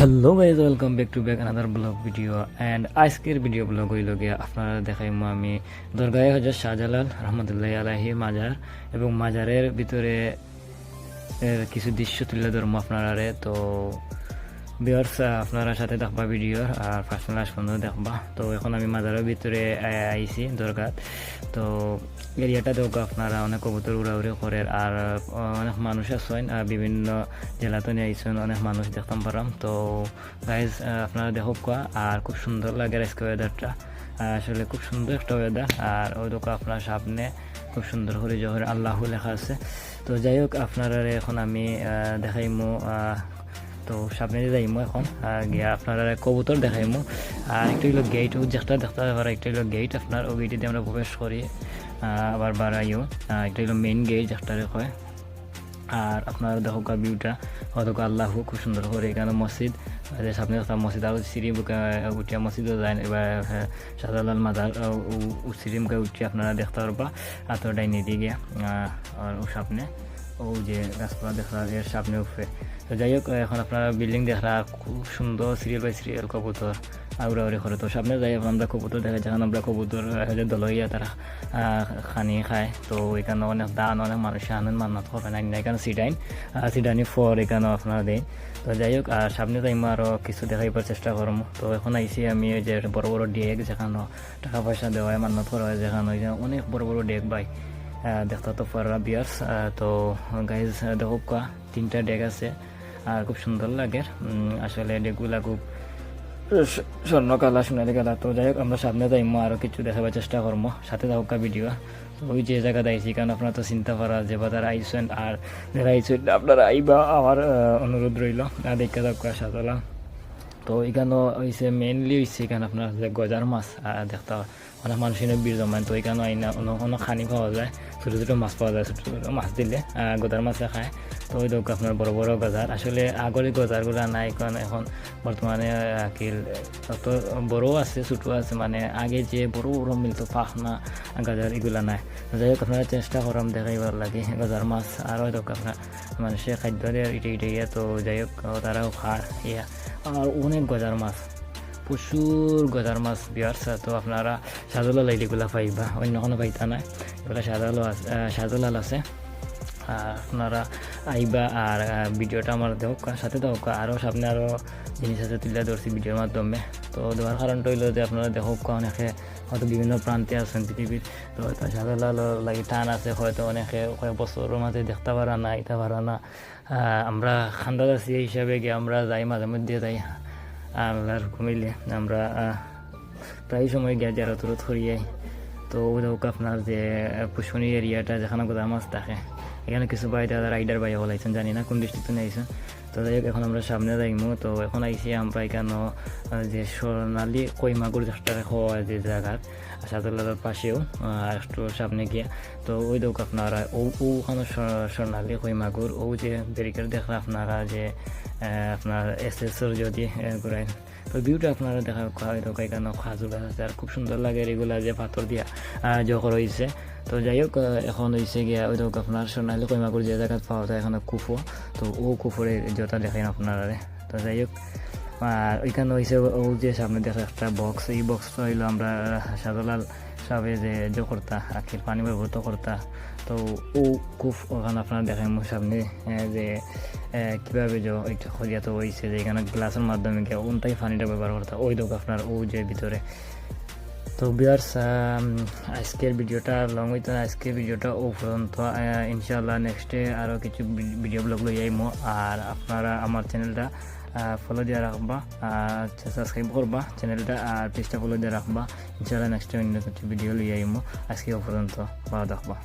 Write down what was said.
Hello guys welcome back to back another blog video and আজকের video blog হইল গিয়া আপনারা দেখাইমু আমি দরগায় হজর শাহজালাল রহমতুল্লাহ আলাহি মাজার এবং মাজারের ভিতরে কিছু দৃশ্য তুলে ধরবো আপনারা তো বিয়ার্স আপনারা সাথে দেখবা ভিডিও আর পার্সোনাল পর্যন্ত দেখবা। তো এখন আমি মাজারের ভিতরে আইছি, দরগাত। তো এরিয়াটা দেখো আপনারা অনেক কবুতর উড়াউড়ি করে আর অনেক মানুষ আর বিভিন্ন জেলাতে নিয়ে আইসেন অনেক মানুষ দেখতাম পারাম। তো গাইজ আপনারা দেখো কোয়া আর খুব সুন্দর লাগে আজকে ওয়েদারটা আসলে খুব সুন্দর একটা ওয়েদার আর ওই দোকা আপনার সামনে খুব সুন্দর করে জহর আল্লাহ লেখা আছে। তো যাই হোক, আপনারা এখন আমি দেখাইমু তো সামনে যাইমু এখন আর গিয়া আপনারা কবুতর দেখাইমু। আর একটা হলো গেট যেটা দেখতে পারে একটা হলো গেট আপনার ও গেটে আমরা প্রবেশ করি আবার বাড়াইও। একটা হলো মেইন গেট যেটারে কয়। আর আপনার দেখো ভিউটা অতক আল্লাহ, খুব সুন্দর করে এখানে মসজিদ সামনে মসজিদ, আর বুকে উঠিয়া মসজিদও যায়, এবার শাহজালাল মাদার সিঁড়ি মুখে উঠিয়ে আপনারা দেখতে পারবা আর তো ডাইনি দিয়ে গিয়া আর সামনে। ও যে গাছপালা দেখা এর সামনে উঠবে তো যাই হোক, এখন আপনারা বিল্ডিং দেখা খুব সুন্দর সিরিয়াল বাই সিরিয়াল কবুতর আউরা উড়ে করে। তো সামনে যাই আমরা কবুতর দেখা যখন আমরা কবুতর দলইয়া তারা খানি খায়। তো এখানে অনেক দান, অনেক মানুষ আনন্দ মান্নাত হবে না, এখানে সিডাইন সিডানি ফর এখানে আপনারা দেয় তো যাই হোক, আর সামনে যাইমো আরও কিছু দেখাইবার চেষ্টা করম। তো এখন আইসি আমি যে বড় বড় ডেক যেখানে, টাকা পয়সা দেওয়া মান্নাত করা হয়, যেখানে অনেক বড় বড় ডেক বাই দেখতে তো পারা বিয়ার্স তো গাইজ দেখো কোয়া তিনটা ডেক আছে, আর খুব সুন্দর লাগে। আসলে ডেকগুলা খুব স্বর্ণ কালা সোনালি কালা তো যাই হোক, আমরা সামনে যাইমো আরও কিছু দেখাবার চেষ্টা করব সাথে থাকা ভিডিও তো ওই যে জায়গাতে আইসি কারণ আপনারা তো চিন্তা করা, যে বা তারা আইসেন, আর যারা আইসেন, আপনারা আইবা, আমার অনুরোধ রইল। আর দেখা থাকা সাজালা তো এখানে হয়েছে মেইনলি হয়েছে এখানে আপনার যে গজার মাছ দেখতে অনেক মানুষের বীর জমান তো এখানে অন্য কোনো খানি পাওয়া যায়। ছোটো ছোটো মাছ পাওয়া যায়, ছোটো ছোটো মাছ দিলে গজার মাছে খায়। তো ওই দেখো আপনার বড় বড় গজার আসলে আগের গজারগুলো নাই কারণ এখন বর্তমানে কি অত বড় আছে ছোটো আছে মানে আগে যে বড় বড় মিলতো পাখনা গাজার এগুলা নাই। যাই হোক আপনারা চেষ্টা করাম দেখাইবার লাগে গজার মাছ আর ওই দেখো আপনার মানুষের খাদ্য দিয়ে ইটে ইটে ইয়া তো যাই হোক তারাও খায় ইয়া আর অনেক গজার মাছ প্রচুর গজার মাছ বিয়ার্স তো আপনারা সাদলা লাইলিগুলা পাইবা অন্য কোনো পাইতা নাই। এগুলো সাদালো আছে আহ, সাদলাল আছে। আপনারা আইবা আর ভিডিওটা আমার দেখ সাথে দেখ আরও সামনে আরও জিনিস আছে তুলে ধরছি ভিডিওর মাধ্যমে। তো দেওয়ার কারণটা হইল যে আপনারা দেখো অনেকে হয়তো বিভিন্ন প্রান্তে আছেন পৃথিবীর। তো হয়তো সাদালাল লাগি টান আছে, হয়তো অনেকে কয়েক বছরের মাঝে দেখতে পারা না ইতে পারা না। আমরা খান্দাদ আছি এই হিসাবে গিয়ে আমরা যাই, মাঝে মধ্যে যাই। আল্লাহর কমিলে আমরা প্রায় সময় গিয়ে যারা তুরত করিয়াই তো ওদেরকে আপনার যে পুষ্পনি এরিয়াটা যেখানে গোদা মাছ থাকে এখানে কিছু বাইরে রাইডার বাইরে বলাইছেন জানি না কোন ডিস্ট্রিক্টে নিয়েছেন তো যাই হোক এখন আমরা সামনে যাইমু। তো এখন আইসি আমরা এখানে যে সোনালি কই মাগুর যেটা খাওয়া যে জায়গার সাদুল্লার পাশেও আহ, একটু সামনে গিয়ে। তো ওই দেখ আপনারা ও ওখানে সোনালি কই মাগুর ও যে ব্যারিকেড দেখলে আপনারা যে আপনার এস এসর যদি ঘুরায় ভিউটা আপনারা দেখা হয় কেন? খাজুর আছে। আর খুব সুন্দর লাগে রেগুলার যে পাথর দিয়া যখন হয়েছে তো যাই হোক এখন হয়েছে গিয়া, ওই হোক আপনার সোনালি কইমাগুর যে জায়গা পাওয়া যায়, এখন কুফো তো ও কুফোরে জোতা দেখেন আপনারা তো যাই হোক আর ওইখানে হয়েছে ও যে সামনে দেখা একটা বক্স এই বক্সটা হইল আমরা সাদলাল সাবে যে যে করতা আখির পানি ব্যবহৃত করতা তো ও খুব ওখানে আপনারা দেখেন মুখ সামনে যে কীভাবে যে খরিয়া তো হয়েছে যে এখানে গ্লাসের মাধ্যমে গিয়ে ওনটাই পানিটা ব্যবহার করতা ওই দোক আপনার ও যে ভিতরে তো বিয়ার্স আজকের ভিডিওটা লং হইতো না, আজকের ভিডিওটা ও পর্যন্ত ইনশাল্লাহ নেক্সটে আরও কিছু ভিডিও ব্লগ লই আইমো। আর আপনারা আমার চ্যানেলটা ফলো দিয়ে রাখবা আর সাবস্ক্রাইব করবা চ্যানেলটা আর পেজটা ফলো দিয়ে রাখবা ইনশাল্লাহ নেক্সট অন্য কিছু ভিডিও লিয়ে আইমো আজকে পর্যন্ত ভালো থাকবা